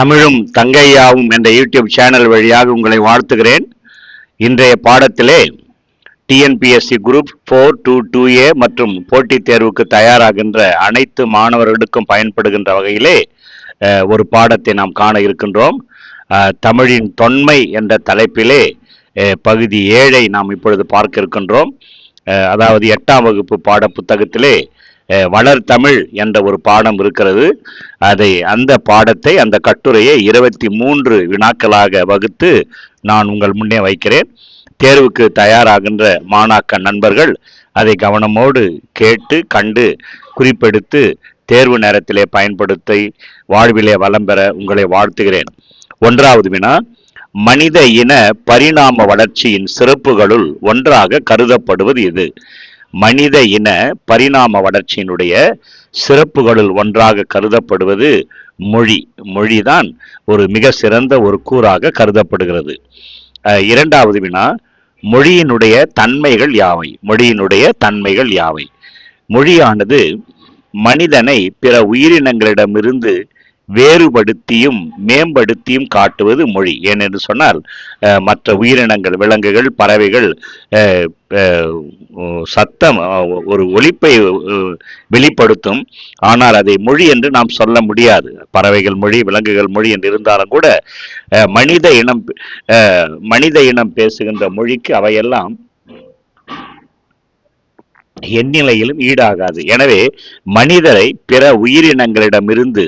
தமிழும் தங்கையாவும் என்ற YouTube channel வழியாக உங்களை வாழ்த்துகிறேன். இன்றைய பாடத்திலே TNPSC group four two two A மற்றும் போட்டித் தேர்வுக்கு தயாராகின்ற அனைத்து மாணவர்களுக்கும் பயன்படுகின்ற வகையிலே ஒரு பாடத்தை நாம் காண இருக்கின்றோம். தமிழின் தொன்மை என்ற தலைப்பிலே பகுதி ஏழை நாம் இப்பொழுது பார்க்க இருக்கின்றோம். அதாவது எட்டாம் வகுப்பு பாட புத்தகத்திலே அஹ், வளர் தமிழ் என்ற ஒரு பாடம் இருக்கிறது. அதை அந்த பாடத்தை அந்த கட்டுரையை இருபத்தி மூன்று வினாக்களாக வகுத்து நான் உங்கள் முன்னே வைக்கிறேன். தேர்வுக்கு தயாராகின்ற மாணாக்க நண்பர்கள் அதை கவனமோடு கேட்டு கண்டு குறிப்பெடுத்து தேர்வு நேரத்திலே பயன்படுத்தி வாழ்விலே வளம் பெற உங்களை வாழ்த்துகிறேன். ஒன்றாவது வினா மனித இன பரிணாம வளர்ச்சியின் சிறப்புகளுள் ஒன்றாக கருதப்படுவது இது. மனித இன பரிணாம வளர்ச்சியினுடைய சிறப்புகளுள் ஒன்றாக கருதப்படுவது மொழி. மொழிதான் ஒரு மிக சிறந்த ஒரு கூறாக கருதப்படுகிறது. இரண்டாவது வினா மொழியினுடைய தன்மைகள் யாவை? மொழியினுடைய தன்மைகள் யாவை? மொழியானது மனிதனை பிற உயிரினங்களிடமிருந்து வேறுபடுத்தியும் மேம்படுத்தியும் காட்டுவது மொழி. ஏனென்று சொன்னால் மற்ற உயிரினங்கள் விலங்குகள் பறவைகள் அஹ், சத்தம் ஒரு ஒழிப்பை வெளிப்படுத்தும். ஆனால் அதை மொழி என்று நாம் சொல்ல முடியாது. பறவைகள் மொழி விலங்குகள் மொழி என்று இருந்தாலும் கூட அஹ், மனித இனம் மனித இனம் பேசுகின்ற மொழிக்கு அவையெல்லாம் எந்நிலையிலும் ஈடாகாது. எனவே மனிதரை பிற உயிரினங்களிடமிருந்து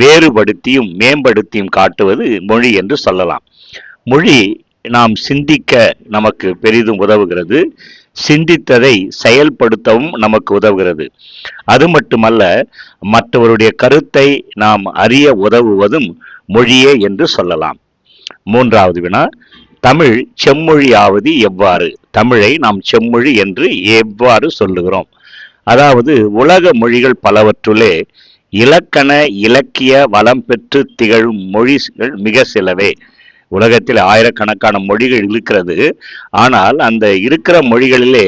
வேறுபடுத்தியும் மேம்படுத்தியும் காட்டுவது மொழி என்று சொல்லலாம். மொழி நாம் சிந்திக்க நமக்கு பெரிதும் உதவுகிறது. சிந்தித்ததை செயல்படுத்தவும் நமக்கு உதவுகிறது. அது மட்டுமல்ல மற்றவருடைய கருத்தை நாம் அறிய உதவுவதும் மொழியே என்று சொல்லலாம். மூன்றாவது வினா தமிழ் செம்மொழியாவது எவ்வாறு? தமிழை நாம் செம்மொழி என்று எவ்வாறு சொல்லுகிறோம்? அதாவது உலக மொழிகள் பலவற்றுள்ளே இலக்கண இலக்கிய வளம் பெற்று திகழும் மொழிகள் மிக சிலவே. உலகத்தில் ஆயிரக்கணக்கான மொழிகள் இருக்கிறது. ஆனால் அந்த இருக்கிற மொழிகளிலே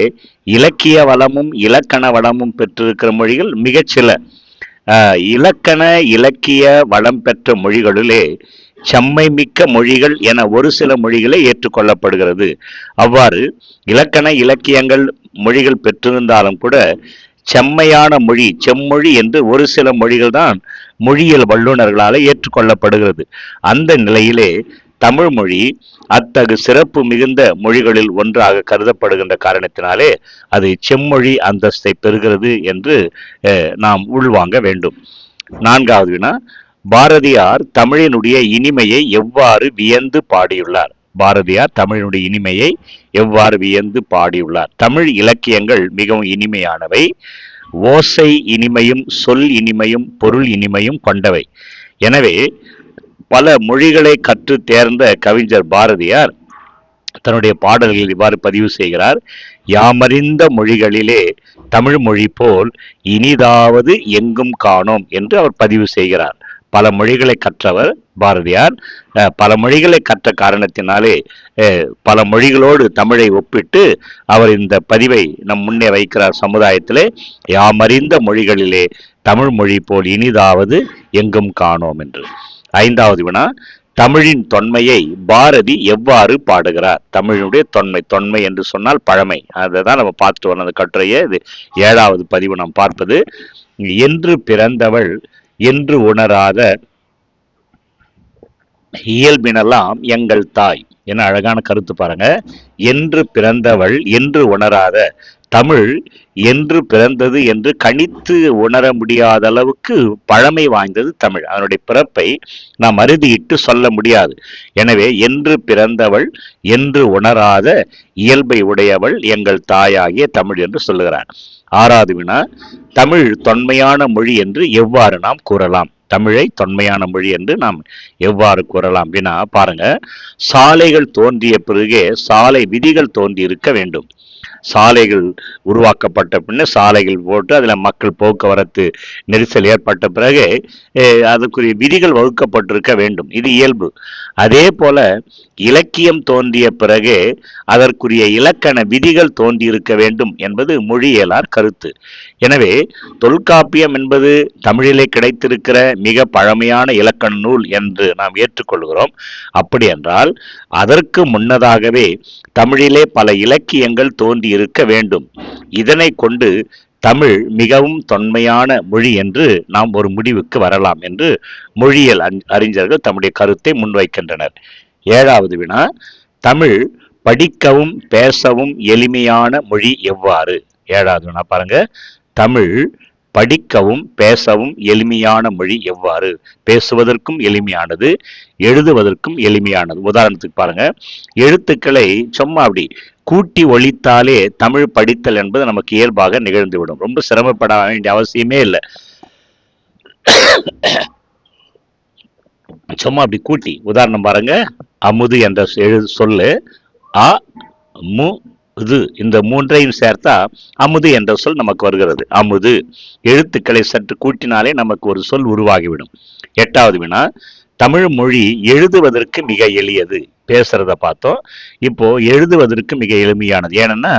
இலக்கிய வளமும் இலக்கண வளமும் பெற்றிருக்கிற மொழிகள் மிகச்சில இலக்கண இலக்கிய வளம் பெற்ற மொழிகளிலே செம்மை மிக்க மொழிகள் என ஒரு சில மொழிகளே ஏற்றுக்கொள்ளப்படுகிறது. அவ்வாறு இலக்கண இலக்கியங்கள் மொழிகள் பெற்றிருந்தாலும் கூட செம்மையான மொழி செம்மொழி என்று ஒரு சில மொழிகள் தான் மொழியியல் வல்லுநர்களால் ஏற்றுக்கொள்ளப்படுகிறது. அந்த நிலையிலே தமிழ் மொழி அத்தகு சிறப்பு மிகுந்த மொழிகளில் ஒன்றாக கருதப்படுகின்ற காரணத்தினாலே அது செம்மொழி அந்தஸ்தை பெறுகிறது என்று நாம் உள்வாங்க வேண்டும். நான்காவது வினா பாரதியார் தமிழினுடைய இனிமையை எவ்வாறு வியந்து பாடியுள்ளார்? பாரதியார் தமிழினுடைய இனிமையை எவ்வாறு வியந்து பாடியுள்ளார். தமிழ் இலக்கியங்கள் மிகவும் இனிமையானவை. ஓசை இனிமையும் சொல் இனிமையும் பொருள் இனிமையும் கொண்டவை. எனவே பல மொழிகளை கற்று தேர்ந்த கவிஞர் பாரதியார் தன்னுடைய பாடல்களில் இவ்வாறு பதிவு செய்கிறார். யாமறிந்த மொழிகளிலே தமிழ் மொழி போல் இனிதாவது எங்கும் காணோம் என்று அவர் பதிவு செய்கிறார். பல மொழிகளை கற்றவர் பாரதியார். பல மொழிகளை கற்ற காரணத்தினாலே பல மொழிகளோடு தமிழை ஒப்பிட்டு அவர் இந்த பதிவை நம் முன்னே வைக்கிறார் சமுதாயத்திலே. யாமறிந்த மொழிகளிலே தமிழ் மொழி போல் இனிதாவது எங்கும் காணோம் என்று. ஐந்தாவது வினா தமிழின் தொன்மையை பாரதி எவ்வாறு பாடுகிறார்? தமிழுடைய தொன்மை தொன்மை என்று சொன்னால் பழமை. அதை தான் நம்ம பார்த்துட்டு வரோம் அந்த கட்டுரையை இது. ஏழாவது பதிவு நாம் பார்ப்பது என்று பிறந்தவள் என்று உணராத இயல்பினெல்லாம் எங்கள் தாய். என அழகான கருத்து பாருங்க. என்று பிறந்தவள் என்று உணராத தமிழ் என்று பிறந்தது என்று கணித்து உணர முடியாத அளவுக்கு பழமை வாய்ந்தது தமிழ். அதனுடைய பிறப்பை நாம் அறுதியிட்டு சொல்ல முடியாது. எனவே என்று பிறந்தவள் என்று உணராத இயல்பை உடையவள் எங்கள் தாயாகிய தமிழ் என்று சொல்லுகிறார். ஆறாவது வினா தமிழ் தொன்மையான மொழி என்று எவ்வாறு நாம் கூறலாம்? தமிழை தொன்மையான மொழி என்று நாம் எவ்வாறு கூறலாம் அப்படின்னா பாருங்க. சாலைகள் தோன்றிய பிறகே சாலை விதிகள் தோன்றி இருக்க வேண்டும். சாலைகள் உருவாக்கப்பட்ட பின்னர் சாலைகள் போட்டு அதில் மக்கள் போக்குவரத்து நெரிசல் ஏற்பட்ட பிறகு அதுக்குரிய விதிகள் வகுக்கப்பட்டிருக்க வேண்டும். இது இயல்பு. அதே போல இலக்கியம் தோன்றிய பிறகு அதற்குரிய இலக்கண விதிகள் தோன்றியிருக்க வேண்டும் என்பது மொழியியலார் கருத்து. எனவே தொல்காப்பியம் என்பது தமிழிலே கிடைத்திருக்கிற மிக பழமையான இலக்கண நூல் என்று நாம் ஏற்றுக்கொள்கிறோம். அப்படி என்றால் அதற்கு முன்னதாகவே தமிழிலே பல இலக்கியங்கள் தோன்றி இருக்க வேண்டும். இதனை கொண்டு தமிழ் மிகவும் தொன்மையான மொழி என்று நாம் ஒரு முடிவுக்கு வரலாம் என்று மொழியியல் அறிஞர்கள் தம்முடைய கருத்தை முன்வைக்கின்றனர். ஏழாவது வினா தமிழ் படிக்கவும் பேசவும் எளிமையான மொழி எவ்வாறு? ஏழாவது வினா பாருங்க. தமிழ் படிக்கவும் பேசவும் எளிமையான மொழி எவ்வாறு? பேசுவதற்கும் எளிமையானது எழுதுவதற்கும் எளிமையானது. உதாரணத்துக்கு பாருங்க எழுத்துக்களை சும்மா அப்படி கூட்டி ஒழித்தாலே தமிழ் படித்தல் என்பது நமக்கு இயல்பாக நிகழ்ந்துவிடும். ரொம்ப சிரமப்பட வேண்டிய அவசியமே இல்லை. சும்மா அப்படி கூட்டி உதாரணம் பாருங்க அமுது என்ற எழு சொல்லு அ மு இது இந்த மூன்றையும் சேர்த்தா அமுது என்ற சொல் நமக்கு வருகிறது. அமுது எழுத்துக்களை சற்று கூட்டினாலே நமக்கு ஒரு சொல் உருவாகிவிடும். எட்டாவது வினா தமிழ் மொழி எழுதுவதற்கு மிக எளியது. பேசுறத பார்த்தோம். இப்போ எழுதுவதற்கு மிக எளிமையானது. ஏனென்னா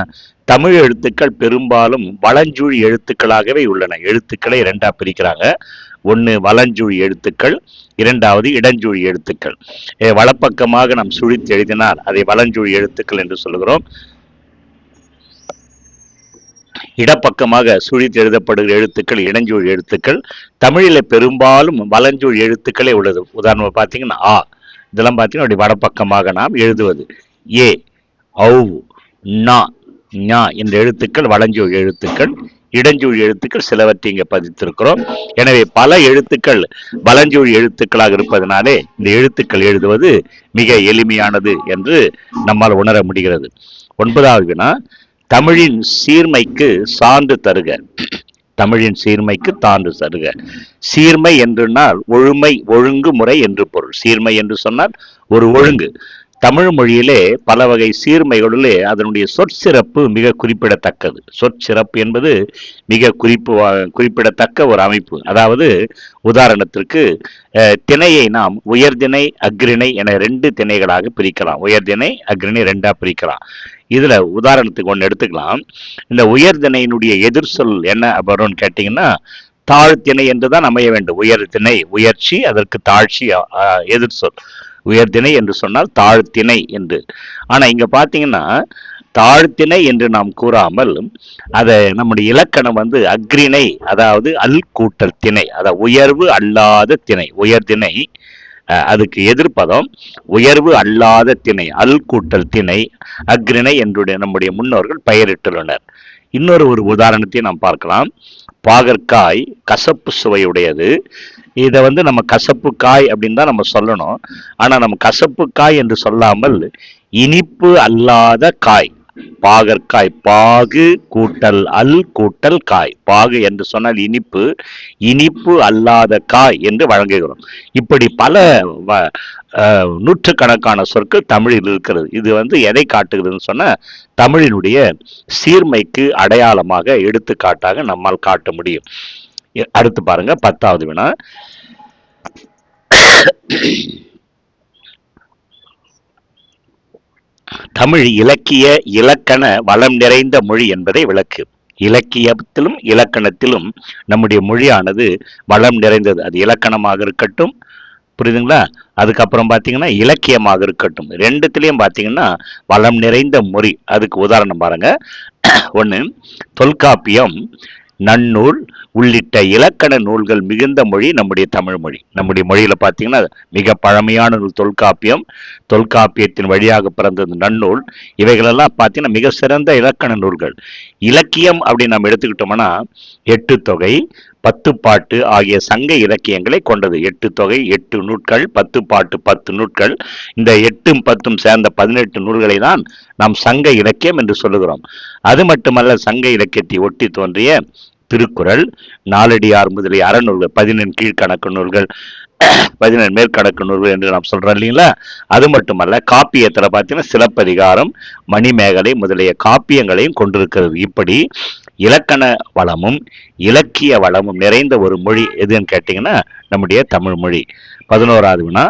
தமிழ் எழுத்துக்கள் பெரும்பாலும் வளஞ்சூழி எழுத்துக்களாகவே உள்ளன. எழுத்துக்களை இரண்டா பிரிக்கிறாங்க. ஒன்று வளஞ்சூழி எழுத்துக்கள் இரண்டாவது இடஞ்சூழி எழுத்துக்கள். வலப்பக்கமாக நாம் சுழித்து எழுதினால் அதை வளஞ்சூழி எழுத்துக்கள் என்று சொல்கிறோம் இடப்பக்கமாக சுழித்து எழுதப்படுகிற எழுத்துக்கள் இடஞ்சூழி எழுத்துக்கள் தமிழில் பெரும்பாலும் வலஞ்சூழ் எழுத்துக்களே உள்ளது. உதாரணமாக பார்த்தீங்கன்னா ஆ இதெல்லாம் பார்த்தீங்கன்னா அப்படி வடப்பக்கமாக நாம் எழுதுவது. ஏ ஔ நா ஞா என்ற எழுத்துக்கள் வளஞ்சூழ் எழுத்துக்கள் இடஞ்சூழ் எழுத்துக்கள் சிலவற்றை இங்கே பதித்திருக்கிறோம். எனவே பல எழுத்துக்கள் வலஞ்சூழி எழுத்துக்களாக இருப்பதனாலே இந்த எழுத்துக்கள் எழுதுவது மிக எளிமையானது என்று நம்மால் உணர முடிகிறது. ஒன்பதாவது வினா தமிழின் சீர்மைக்கு சான்று தருக. தமிழின் சீர்மைக்கு தாண்டு தருக. சீர்மை என்றுனால் ஒழுமை ஒழுங்கு முறை என்று பொருள். சீர்மை என்று சொன்னால் ஒரு ஒழுங்கு. தமிழ் மொழியிலே பல வகை சீர்மைகளிலே அதனுடைய சொற்சிறப்பு மிக குறிப்பிடத்தக்கது. சொற்சிறப்பு என்பது மிக குறிப்பு குறிப்பிடத்தக்க ஒரு அமைப்பு. அதாவது உதாரணத்திற்கு திணையை நாம் உயர்திணை அக்ரிணை என ரெண்டு திணைகளாக பிரிக்கலாம். உயர்திணை அக்ரிணை ரெண்டாக பிரிக்கலாம். இதில் உதாரணத்துக்கு ஒன்று எடுத்துக்கலாம். இந்த உயர்திணையினுடைய எதிர் சொல் என்ன வரும்னு கேட்டிங்கன்னா தாழ்த்திணை என்று தான் அமைய வேண்டும். உயர்திணை உயர்ச்சி அதற்கு தாழ்ச்சி எதிர் சொல். உயர்திணை என்று சொன்னால் தாழ்த்திணை என்று. ஆனால் இங்கே பார்த்தீங்கன்னா தாழ்த்திணை என்று நாம் கூறாமல் அதை நம்முடைய இலக்கணம் வந்து அக்ரிணை அதாவது அல் கூட்டல் திணை அதாவது உயர்வு அல்லாத திணை உயர்திணை அதுக்கு எதிர்ப்பதம் உயர்வு அல்லாத திணை அல் கூட்டல் திணை அக்ரிணை என்றுடைய நம்முடைய முன்னோர்கள் பெயரிட்டுள்ளனர். இன்னொரு ஒரு உதாரணத்தை நாம் பார்க்கலாம். பாகற்காய் கசப்பு சுவையுடையது. இதை வந்து நம்ம கசப்பு காய் அப்படின்னு தான் நம்ம சொல்லணும். ஆனால் நம்ம கசப்பு காய் என்று சொல்லாமல் இனிப்பு அல்லாத காய் பாகற்காய் பாகு கூட்டல் அல் கூட்டல் காய். பாகு என்று சொன்னால் இனிப்பு இனிப்பு அல்லாத காய் என்று வழங்குகிறோம். இப்படி பல வ- நூற்றுக்கணக்கான சொற்கள் தமிழில் இருக்கிறது. இது வந்து எதை காட்டுகிறதுன்னு சொன்னால் தமிழினுடைய சீர்மைக்கு அடையாளமாக எடுத்துக்காட்டாக நம்மால் காட்ட முடியும். அடுத்து பாருங்க பத்தாவது வினா. தமிழ் இலக்கிய இலக்கண வளம் நிறைந்த மொழி என்பதை விளக்கு. இலக்கியத்திலும் இலக்கணத்திலும் நம்முடைய மொழியானது வளம் நிறைந்தது. அது இலக்கணமாக இருக்கட்டும் புரியுதுங்களா? அதுக்கப்புறம் பார்த்தீங்கன்னா இலக்கியமாக இருக்கட்டும். ரெண்டுத்திலையும் பார்த்தீங்கன்னா வளம் நிறைந்த மொழி. அதுக்கு உதாரணம் பாருங்க. ஒன்று தொல்காப்பியம் நன்னூல் உள்ளிட்ட இலக்கண நூல்கள் மிகுந்த மொழி நம்முடைய தமிழ் மொழி. நம்முடைய மொழியில் பார்த்தீங்கன்னா மிக பழமையான நூல் தொல்காப்பியம். தொல்காப்பியத்தின் வழியாக பிறந்தது நன்னூல். இவைகளெல்லாம் பார்த்தீங்கன்னா மிக சிறந்த இலக்கண நூல்கள். இலக்கியம் அப்படின்னு நம்ம எடுத்துக்கிட்டோம்னா எட்டு தொகை பத்து பாட்டு ஆகிய சங்க இலக்கியங்களை கொண்டது. எட்டு தொகை எட்டு நூட்கள் பத்து பாட்டு பத்து நூட்கள். இந்த எட்டும் பத்தும் சேர்ந்த பதினெட்டு நூல்களை தான் நாம் சங்க இலக்கியம் என்று சொல்லுகிறோம். அது மட்டுமல்ல சங்க இலக்கியத்தை ஒட்டி தோன்றிய திருக்குறள் நாலடியார் முதலிய அறநூல்கள் பதினெண் கீழ்கணக்கு நூல்கள் பதினேழு மேற்கணக்கு நூல்கள் என்று நாம் சொல்றோம் இல்லைங்களா? அது மட்டுமல்ல காப்பியத்தில் பார்த்தீங்கன்னா சிலப்பதிகாரம் மணிமேகலை முதலிய காப்பியங்களையும் கொண்டிருக்கிறது. இப்படி இலக்கண வளமும் இலக்கிய வளமும் நிறைந்த ஒரு மொழி எதுன்னு கேட்டிங்கன்னா நம்முடைய தமிழ் மொழி. பதினோராவது வினா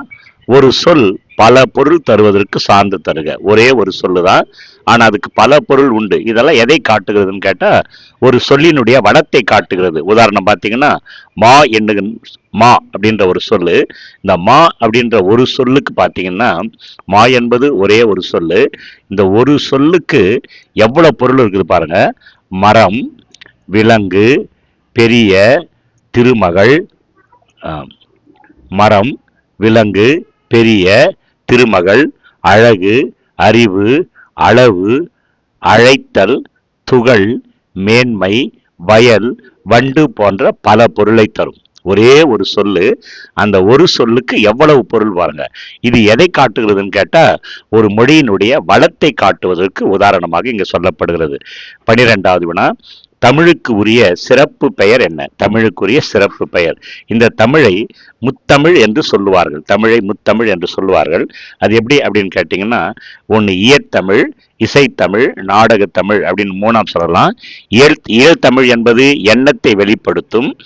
ஒரு சொல் பல பொருள் தருவதற்கு சார்ந்து தருக. ஒரே ஒரு சொல்லு தான். ஆனால் அதுக்கு பல பொருள் உண்டு. இதெல்லாம் எதை காட்டுகிறதுன்னு கேட்டால் ஒரு சொல்லினுடைய வளத்தை காட்டுகிறது. உதாரணம் பார்த்தீங்கன்னா மா என்னுக மா அப்படின்ற ஒரு சொல்லு. இந்த மா அப்படின்ற ஒரு சொல்லுக்கு பார்த்தீங்கன்னா மா என்பது ஒரே ஒரு சொல்லு. இந்த ஒரு சொல்லுக்கு எவ்வளோ பொருள் இருக்குது பாருங்க. மரம் விலங்கு பெரிய திருமகள் மரம் விலங்கு பெரிய திருமகள் அழகு அறிவு அளவு அழைத்தல் துகள் மேன்மை வயல் வண்டு போன்ற பல பொருளை தரும். ஒரே ஒரு சொல்லு அந்த ஒரு சொல்லுக்கு எவ்வளவு பொருள் பாருங்க. இது எதை காட்டுகிறதுன்னு கேட்டால் ஒரு மொழியினுடைய வளத்தை காட்டுவதற்கு உதாரணமாக இங்கே சொல்லப்படுகிறது. பனிரெண்டாவது வினா தமிழுக்கு உரிய சிறப்பு பெயர் என்ன? தமிழுக்குரிய சிறப்பு பெயர். இந்த தமிழை முத்தமிழ் என்று சொல்லுவார்கள். தமிழை முத்தமிழ் என்று சொல்லுவார்கள். அது எப்படி அப்படின்னு கேட்டிங்கன்னா ஒன்று இயத்தமிழ் இசைத்தமிழ் நாடகத்தமிழ் அப்படின்னு மூணாம் சொல்லலாம். இயல் இயல்தமிழ் என்பது எண்ணத்தை வெளிப்படுத்தும்.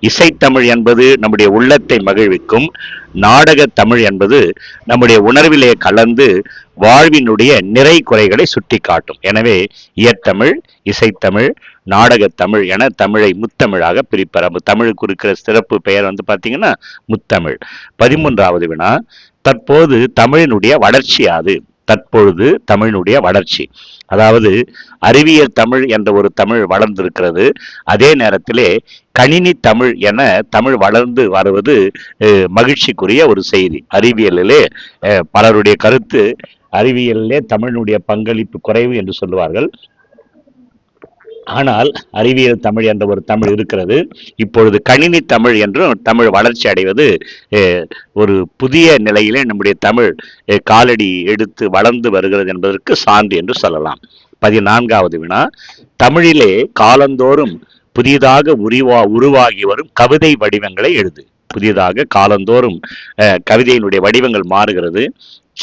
இசைத்தமிழ் என்பது நம்முடைய உள்ளத்தை மகிழ்விக்கும். நாடகத் தமிழ் என்பது நம்முடைய உணர்விலே கலந்து வாழ்வினுடைய நிறை குறைகளை சுட்டி காட்டும் எனவே இயத்தமிழ் இசைத்தமிழ் நாடகத்தமிழ் என தமிழை முத்தமிழாக பிரிப்பர். தமிழுக்கு இருக்கிற சிறப்பு பெயர் வந்து பார்த்தீங்கன்னா முத்தமிழ். பதிமூன்றாவது வினா தற்போது தமிழினுடைய வளர்ச்சி யாது? தற்பொழுது தமிழினுடைய வளர்ச்சி. அதாவது அறிவியல் தமிழ் என்ற ஒரு தமிழ் வளர்ந்திருக்கிறது. அதே நேரத்திலே கணினி தமிழ் என தமிழ் வளர்ந்து வருவது மகிழ்ச்சிக்குரிய ஒரு செய்தி. அறிவியலிலே பலருடைய கருத்து அறிவியலிலே தமிழினுடைய பங்களிப்பு குறைவு என்று சொல்லுவார்கள். ஆனால் அறிவியல் தமிழ் என்ற ஒரு தமிழ் இருக்கிறது. இப்பொழுது கணினி தமிழ் என்றும் தமிழ் வளர்ச்சி அடைவது ஒரு புதிய நிலையிலே நம்முடைய தமிழ் காலடி எடுத்து வளர்ந்து வருகிறது என்பதற்கு சான்று என்று சொல்லலாம். பதினான்காவது வினா தமிழிலே காலந்தோறும் புதிதாக உருவா உருவாகி வரும் கவிதை வடிவங்களை எழுது. புதிதாக காலந்தோறும் கவிதையினுடைய வடிவங்கள் மாறுகிறது.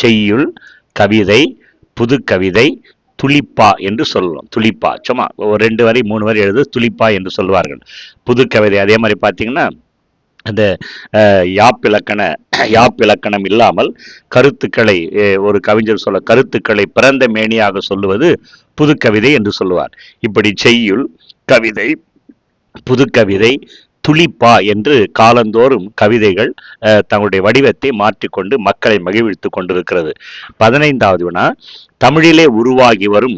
செய்யுள் கவிதை புது கவிதை துளிப்பா என்று சொல்லலாம் துளிப்பா. சும்மா ஒரு ரெண்டு வரி மூணு வரி எழுது துளிப்பா என்று சொல்வார்கள். புது கவிதை. அதே மாதிரி பார்த்தீங்கன்னா அந்த அஹ், யாப்பிலக்கண யாப்பிலக்கணம் இல்லாமல் கருத்துக்களை அஹ், ஒரு கவிஞர் சொல்ல கருத்துக்களை பிறந்த மேனியாக சொல்லுவது புது கவிதை என்று சொல்லுவார். இப்படி செய்யுள் கவிதை புது கவிதை துளிப்பா என்று காலந்தோறும் கவிதைகள் தங்களுடைய வடிவத்தை மாற்றிக்கொண்டு மக்களை மகிழ்வித்து கொண்டிருக்கிறது. பதினைந்தாவது வினா தமிழிலே உருவாகி வரும்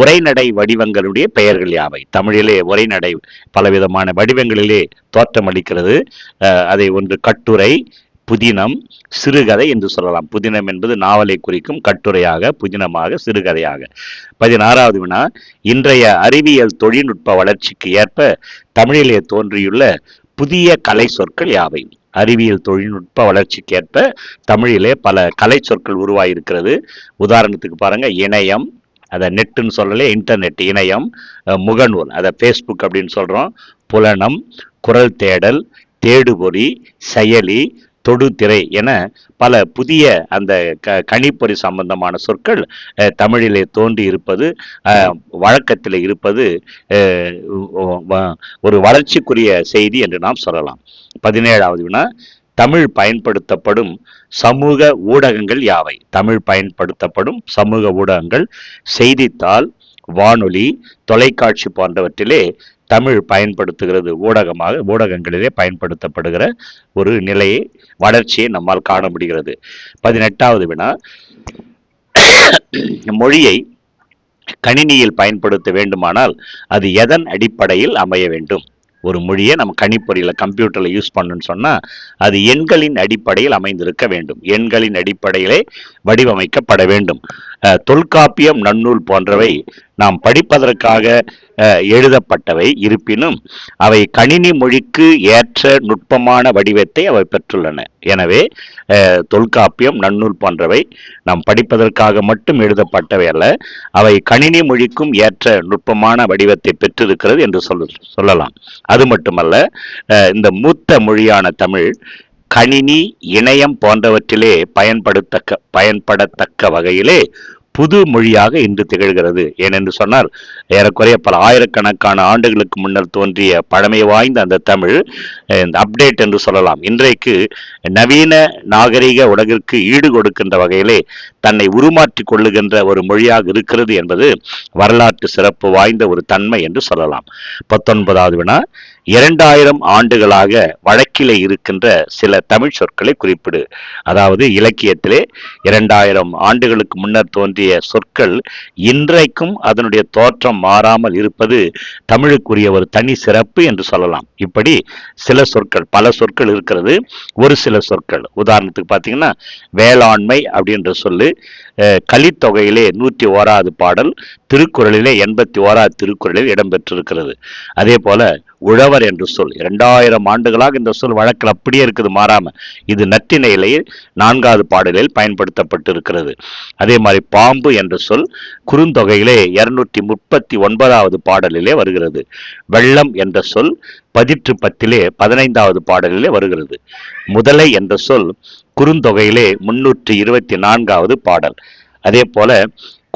உரைநடை வடிவங்களுடைய பெயர்கள் யாவை? தமிழிலே உரைநடை பலவிதமான வடிவங்களிலே தோற்றமளிக்கிறது. அதை ஒன்று கட்டுரை புதினம் சிறுகதை என்று சொல்லலாம். புதினம் என்பது நாவலை குறிக்கும் கட்டுரையாக புதினமாக சிறுகதையாக. பதினாறாவது வினா இன்றைய அறிவியல் தொழில்நுட்ப வளர்ச்சிக்கு ஏற்ப தமிழிலே தோன்றியுள்ள புதிய கலை சொற்கள் யாவை? அறிவியல் தொழில்நுட்ப வளர்ச்சிக்கு ஏற்ப தமிழிலே பல கலை சொற்கள் உருவாகியிருக்கிறது உதாரணத்துக்கு பாருங்க இணையம் அதை நெட்டுன்னு சொல்லலே இன்டர்நெட் இணையம் முகநூல் அதை ஃபேஸ்புக் அப்படின்னு சொல்கிறோம் புலனம் குரல் தேடல் தேடுபொறி செயலி தொடுதிரை என பல புதிய அந்த க கணிப்பொறி சம்பந்தமான சொற்கள் தமிழிலே தோன்றி இருப்பது வழக்கத்தில் இருப்பது ஒரு வளர்ச்சிக்குரிய செய்தி என்று நாம் சொல்லலாம். பதினேழாவது வினா தமிழ் பயன்படுத்தப்படும் சமூக ஊடகங்கள் யாவை? தமிழ் பயன்படுத்தப்படும் சமூக ஊடகங்கள் செய்தித்தாள் வானொலி தொலைக்காட்சி போன்றவற்றிலே தமிழ் பயன்படுத்துகிறது ஊடகமாக ஊடகங்களிலே பயன்படுத்தப்படுகிற ஒரு நிலையை வளர்ச்சியை நம்மால் காண முடிகிறது. பதினெட்டாவது வினா. மொழியை கணினியில் பயன்படுத்த வேண்டுமானால் அது எதன் அடிப்படையில் அமைய வேண்டும்? ஒரு மொழியை நம்ம கணிப்பொறியில் கம்ப்யூட்டரில் யூஸ் பண்ணணும்னு சொன்னால் அது எண்களின் அடிப்படையில் அமைந்திருக்க வேண்டும். எண்களின் அடிப்படையிலே வடிவமைக்கப்பட வேண்டும். தொல்காப்பியம் நன்னூல் போன்றவை நாம் படிப்பதற்காக எழுதப்பட்டவை. இருப்பினும் அவை கணினி மொழிக்கு ஏற்ற நுட்பமான வடிவத்தை அவை பெற்றுள்ளன. எனவே தொல்காப்பியம் நன்னூல் போன்றவை நாம் படிப்பதற்காக மட்டும் எழுதப்பட்டவை அல்ல அவை கணினி மொழிக்கும் ஏற்ற நுட்பமான வடிவத்தை பெற்றிருக்கிறது என்று சொல்ல சொல்லலாம். அது மட்டுமல்ல இந்த மூத்த மொழியான தமிழ் கணினி இணையம் போன்றவற்றிலே பயன்படுத்தக்க பயன்படத்தக்க வகையிலே புது மொழியாக இன்று திகழ்கிறது. ஏனென்று சொன்னால் ஏறக்குறைய பல ஆயிரக்கணக்கான ஆண்டுகளுக்கு முன்னர் தோன்றிய பழமை வாய்ந்த அந்த தமிழ் அப்டேட் என்று சொல்லலாம். இன்றைக்கு நவீன நாகரிக உலகிற்கு ஈடு கொடுக்கின்ற வகையிலே தன்னை உருமாற்றிக் கொள்ளுகின்ற ஒரு மொழியாக இருக்கிறது என்பது வரலாற்று சிறப்பு வாய்ந்த ஒரு தன்மை என்று சொல்லலாம். பத்தொன்பதாவது வினா இரண்டாயிரம் ஆண்டுகளாக வழக்கிலே இருக்கின்ற சில தமிழ் சொற்களை குறிப்பிடு. அதாவது இலக்கியத்திலே இரண்டாயிரம் ஆண்டுகளுக்கு முன்னர் தோன்றிய சொற்கள் இன்றைக்கும் அதனுடைய தோற்றம் மாறாமல் இருப்பது தமிழுக்குரிய ஒரு தனி சிறப்பு என்று சொல்லலாம். இப்படி சில சொற்கள் பல சொற்கள் இருக்கிறது. ஒரு சில சொற்கள். உதாரணத்துக்கு பார்த்தீங்கன்னா வேளாண்மை அப்படின்ற சொல்லு கலித்தொகையிலே நூற்றி ஓராவது பாடல் திருக்குறளிலே எண்பத்தி ஓராது திருக்குறளில் இடம்பெற்றிருக்கிறது. அதே போல உழவர் என்று சொல். இரண்டாயிரம் ஆண்டுகளாக இந்த சொல் வழக்கில் அப்படியே இருக்குது மாறாம. இது நற்றிணையிலே நான்காவது பாடலில் பயன்படுத்தப்பட்டு இருக்கிறது அதே மாதிரி பாம்பு என்ற சொல் குறுந்தொகையிலே இருநூற்றி முப்பத்தி ஒன்பதாவது பாடலிலே வருகிறது. வெள்ளம் என்ற சொல் பதிற்று பத்திலே பதினைந்தாவது பாடலிலே வருகிறது. முதலை என்ற சொல் குறுந்தொகையிலே முன்னூற்றி இருபத்தி நான்காவது பாடல். அதே போல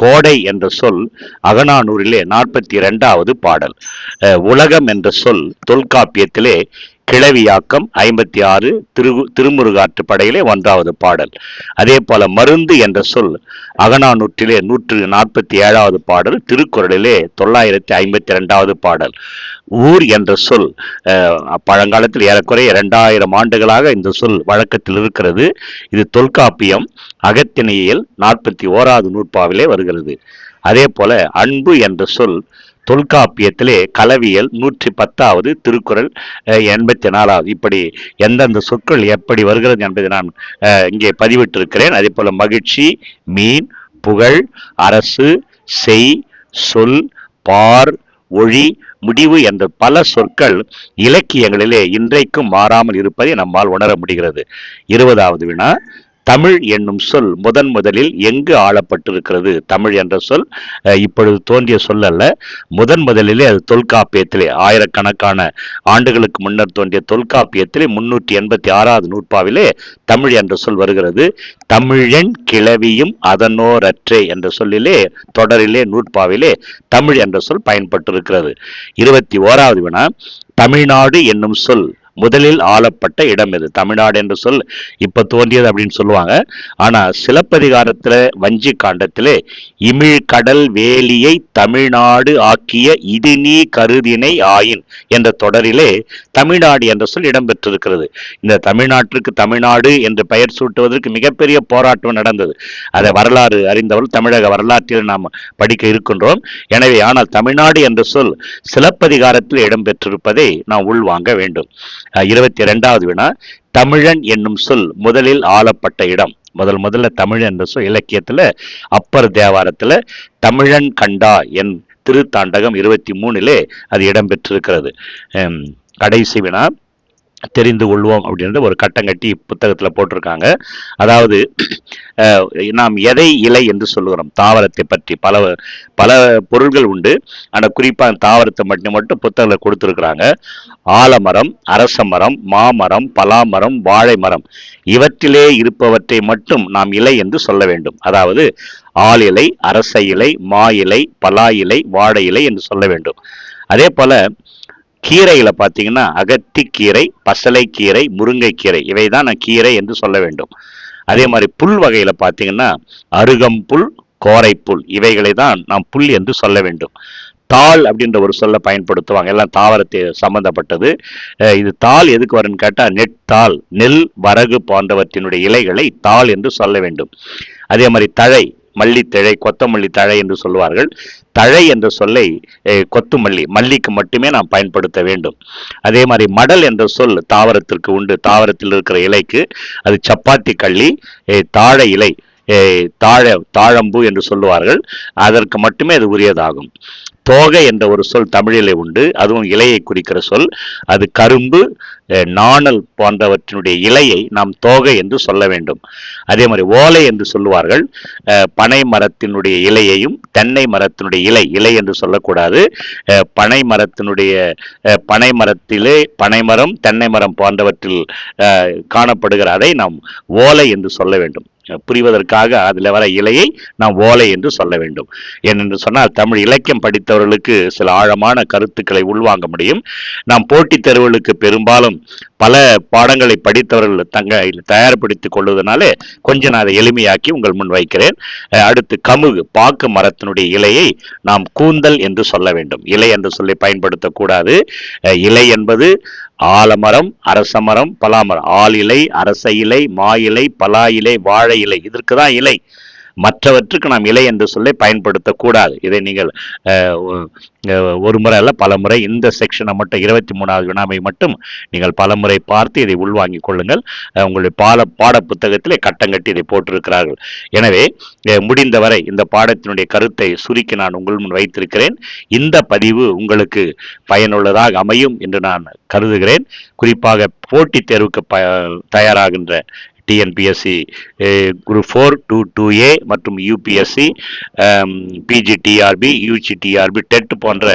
கோடை என்ற சொல் அகநானூரிலே நாற்பத்தி இரண்டாவது பாடல். உலகம் என்ற சொல் தொல்காப்பியத்திலே கிளவியாக்கம் ஐம்பத்தி ஆறு திரு திருமுருகாற்று படையிலே ஒன்றாவது பாடல். அதே போல மருந்து என்ற சொல் அகநானூற்றிலே நூற்று நாற்பத்தி ஏழாவது பாடல் திருக்குறளிலே தொள்ளாயிரத்தி ஐம்பத்தி ரெண்டாவது பாடல். ஊர் என்ற சொல் பழங்காலத்தில் ஏறக்குறைய இரண்டாயிரம் ஆண்டுகளாக இந்த சொல் வழக்கத்தில் இருக்கிறது. இது தொல்காப்பியம் அகத்திணையில் நாற்பத்தி ஓராவது நூற்பாவிலே வருகிறது. அதே போல அன்பு என்ற சொல் தொல்காப்பியத்திலே கலவியல் நூற்றி பத்தாவது திருக்குறள் எண்பத்தி நாலாவது இப்படி எந்தெந்த சொற்கள் எப்படி வருகிறது என்பதை நான் இங்கே பதிவிட்டிருக்கிறேன். அதே போல் மகிழ்ச்சி மீன் புகழ் அரசு செய் சொல் பார் ஒழி முடிவு என்ற பல சொற்கள் இலக்கியங்களிலே இன்றைக்கும் மாறாமல் இருப்பதை நம்மால் உணர முடிகிறது. இருபதாவது வினா தமிழ் என்னும் சொல் முதன் முதலில் எங்கு ஆளப்பட்டிருக்கிறது? தமிழ் என்ற சொல் இப்பொழுது தோன்றிய சொல் அல்ல முதன் முதலிலே அது தொல்காப்பியத்திலே. ஆயிரக்கணக்கான ஆண்டுகளுக்கு முன்னர் தோன்றிய தொல்காப்பியத்திலே முன்னூற்றி எண்பத்தி ஆறாவது நூற்பாவிலே தமிழ் என்ற சொல் வருகிறது. தமிழன் கிளவியும் அதனோரற்றே என்ற சொல்லிலே தொடரிலே நூற்பாவிலே தமிழ் என்ற சொல் பயன்பட்டிருக்கிறது. இருபத்தி ஓராவது வினா தமிழ்நாடு என்னும் சொல் முதலில் ஆளப்பட்ட இடம் இது தமிழ்நாடு என்ற சொல் இப்போ தோன்றியது அப்படின்னு சொல்லுவாங்க. ஆனால் சிலப்பதிகாரத்தில் வஞ்சி காண்டத்திலே இமிழ் கடல் வேலியை தமிழ்நாடு ஆக்கிய இது கருதினை ஆயின் என்ற தொடரிலே தமிழ்நாடு என்ற சொல் இடம்பெற்றிருக்கிறது. இந்த தமிழ்நாட்டிற்கு தமிழ்நாடு என்று பெயர் சூட்டுவதற்கு மிகப்பெரிய போராட்டம் நடந்தது. அதை வரலாறு அறிந்தவர்கள் தமிழக வரலாற்றில் நாம் படிக்க இருக்கின்றோம். எனவே ஆனால் தமிழ்நாடு என்ற சொல் சிலப்பதிகாரத்தில் இடம்பெற்றிருப்பதை நாம் உள்வாங்க வேண்டும். இருபத்தி ரெண்டாவது வினா தமிழன் என்னும் சொல் முதலில் ஆளப்பட்ட இடம். முதல் முதல்ல தமிழ் என்ற சொல் இலக்கியத்தில் அப்பர் தேவாரத்தில் தமிழன் கண்டா என் திருத்தாண்டகம் இருபத்தி மூணிலே அது இடம்பெற்றிருக்கிறது கடைசி வினா தெரிந்து கொள்வோம் அப்படின்றத ஒரு கட்டம் கட்டி புத்தகத்தில் போட்டிருக்காங்க. அதாவது நாம் எதை இலை என்று சொல்லுகிறோம்? தாவரத்தை பற்றி பல பல பொருள்கள் உண்டு. ஆனால் குறிப்பாக தாவரத்தை மட்டும் மட்டும் புத்தகத்தில் கொடுத்துருக்குறாங்க. ஆலமரம் அரச மரம் மாமரம் பலாமரம் வாழை மரம். இவற்றிலே இருப்பவற்றை மட்டும் நாம் இலை என்று சொல்ல வேண்டும். அதாவது ஆள் இலை அரச இலை மா இலை பலா இலை வாழை இலை என்று சொல்ல வேண்டும். அதே போல கீரையில் பார்த்தீங்கன்னா அகத்திக்கீரை பசலைக்கீரை முருங்கைக்கீரை இவை தான் நான் கீரை என்று சொல்ல வேண்டும். அதே மாதிரி புல் வகையில் பார்த்தீங்கன்னா அருகம்புல் கோரைப்புல். இவைகளை தான் நாம் புல் என்று சொல்ல வேண்டும். தாள் அப்படின்ற ஒரு சொல்ல பயன்படுத்துவாங்க. எல்லாம் தாவரத்தை சம்பந்தப்பட்டது. இது தாள் எதுக்கு வரும்னு கேட்டால் நெட்டாள் நெல் வரகு போன்றவற்றினுடைய இலைகளை தாள் என்று சொல்ல வேண்டும். அதே மாதிரி தழை. மல்லித்தழை கொத்தமல்லி தழை என்று சொல்வார்கள் தழை என்ற சொல்லை கொத்துமல்லி மல்லிக்கு மட்டுமே நாம் பயன்படுத்த வேண்டும். அதே மாதிரி மடல் என்ற சொல் தாவரத்திற்கு உண்டு. தாவரத்தில் இருக்கிற இலைக்கு அது சப்பாத்தி கள்ளி தாழை இலை தாழ தாழம்பூ என்று சொல்லுவார்கள். அதற்கு மட்டுமே அது உரியதாகும். தோகை என்ற ஒரு சொல் தமிழிலே உண்டு. அதுவும் இலையை குறிக்கிற சொல். அது கரும்பு நாணல் போன்றவற்றினுடைய இலையை நாம் தோகை என்று சொல்ல வேண்டும். அதே மாதிரி ஓலை என்று சொல்லுவார்கள். பனை மரத்தினுடைய இலையையும் தென்னை மரத்தினுடைய இலை இலை என்று சொல்லக்கூடாது. பனை மரத்தினுடைய பனை மரத்திலே பனை மரம் தென்னை மரம் போன்றவற்றில் காணப்படுகிற அதை நாம் ஓலை என்று சொல்ல வேண்டும். புரிவதற்காக அதில் வர இலையை நாம் ஓலை என்று சொல்ல வேண்டும். ஏனென்று சொன்னால் தமிழ் இலக்கியம் படித்தவர்களுக்கு சில ஆழமான கருத்துக்களை உள்வாங்க முடியும். நாம் போட்டித் தேர்வுகளுக்கு பெரும்பாலும் பல பாடங்களை படித்தவர்கள் தங்க தயார்படுத்திக் கொள்வதனாலே கொஞ்சம் நான் அதை எளிமையாக்கி உங்கள் முன் வைக்கிறேன். அடுத்து கமுகு பாக்கு மரத்தினுடைய இலையை நாம் கூந்தல் என்று சொல்ல வேண்டும். இலை என்று சொல்லி பயன்படுத்தக்கூடாது. இலை என்பது ஆலமரம் அரச மரம் பலாமரம். ஆள் இலை அரச இலை மா இலை பலா இலை வாழை இலை. இதற்கு தான் இலை. மற்றவற்றுக்கு நாம் இலை என்று சொல்லி பயன்படுத்தக்கூடாது. இதை நீங்கள் ஒரு முறை அல்ல பல முறை இந்த செக்ஷனை மட்டும் இருபத்தி மூணாவது வினாவை மட்டும் நீங்கள் பல முறை பார்த்து இதை உள்வாங்கிக் கொள்ளுங்கள். உங்களுடைய பால பாட புத்தகத்திலே கட்டங்கட்டி இதை போட்டிருக்கிறார்கள். எனவே முடிந்தவரை இந்த பாடத்தினுடைய கருத்தை சுருக்கி நான் உங்கள் முன் வைத்திருக்கிறேன். இந்த பதிவு உங்களுக்கு பயனுள்ளதாக அமையும் என்று நான் கருதுகிறேன். குறிப்பாக போட்டித் தேர்வுக்கு ப தயாராகின்ற TNPSC group four two two A மற்றும் யூபிஎஸ்சி பிஜிடிஆர்பி யூஜிடிஆர்பி டெட் போன்ற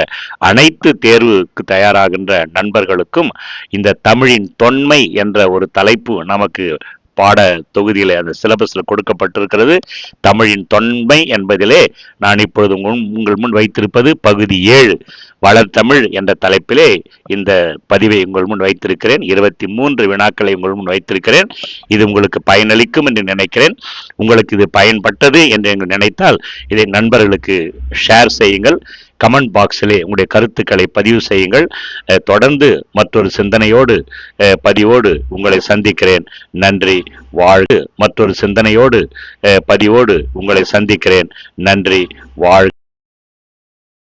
அனைத்து தேர்வுக்கு தயாராகின்ற நண்பர்களுக்கும் இந்த தமிழின் தொன்மை என்ற ஒரு தலைப்பு நமக்கு பாட தொகுதியில் அந்த சிலபஸில் கொடுக்கப்பட்டிருக்கிறது. தமிழின் தொன்மை என்பதிலே நான் இப்பொழுது உங்கள் உங்கள் முன் வைத்திருப்பது பகுதி ஏழு. வளர்த்தமிழ் என்ற தலைப்பிலே இந்த பதிவை உங்கள் முன் வைத்திருக்கிறேன். இருபத்தி மூன்று வினாக்களை உங்கள் முன் வைத்திருக்கிறேன். இது உங்களுக்கு பயனளிக்கும் என்று நினைக்கிறேன். உங்களுக்கு இது பயன்பட்டது என்று நினைத்தால் இதை நண்பர்களுக்கு ஷேர் செய்யுங்கள். கமெண்ட் பாக்ஸிலே உங்களுடைய கருத்துக்களை பதிவு செய்யுங்கள். தொடர்ந்து மற்றொரு சிந்தனையோடு பதிவோடு உங்களை சந்திக்கிறேன். நன்றி வாழ்க. மற்றொரு சிந்தனையோடு பதிவோடு உங்களை சந்திக்கிறேன். நன்றி வாழ்க.